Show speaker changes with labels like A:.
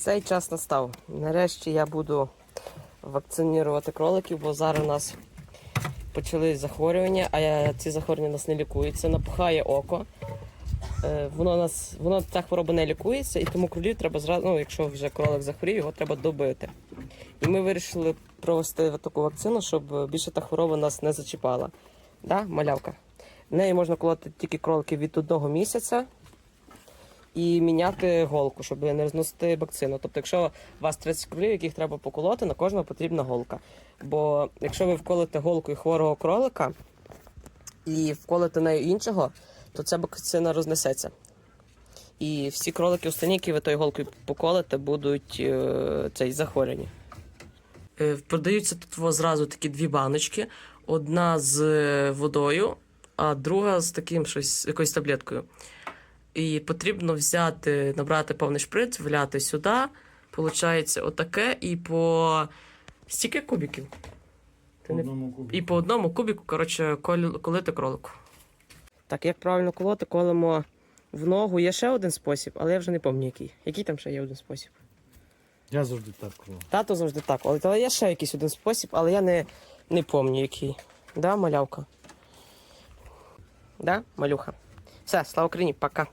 A: Цей час настав. Нарешті я буду вакцинувати кроликів, бо зараз у нас почали захворювання, а ці захворювання нас не лікуються. Напухає око. Е, Воно нас, воно ця хвороба не лікується, і тому кролів треба зразу, ну, якщо вже кролик захворів, його треба добити. І ми вирішили провести таку вакцину, щоб більше та хвороба нас не зачіпала. Да, малявка? Нею можна колоти тільки кроликів від одного місяця і міняти голку, щоб не розносити вакцину. Тобто, якщо у вас 30 кролів, яких треба поколоти, на кожного потрібна голка. Бо якщо ви вколите голкою хворого кролика і вколите нею іншого, то ця вакцина рознесеться. І всі кролики у стані, які ви тою голкою поколите, будуть е, цей захворювані. Е, Продаються тут зразу такі дві баночки: одна з е, водою, а друга з таким щось, якоюсь таблеткою. І потрібно взяти, набрати повний шприц, вляти сюди. Получається отаке, і по стільки кубиків. Ти не... І по одному кубіку, коротше, коль- колити кролику. Так, як правильно колоти, колимо в ногу. Є ще один спосіб, але я вже не пам'ятаю який. Який там ще є один спосіб?
B: Я завжди так коло.
A: Тато завжди так, але але є ще якийсь один спосіб, але я не, не пам'ятаю який. Да, малявка? Да, малюха? Все, слава Україні, пока.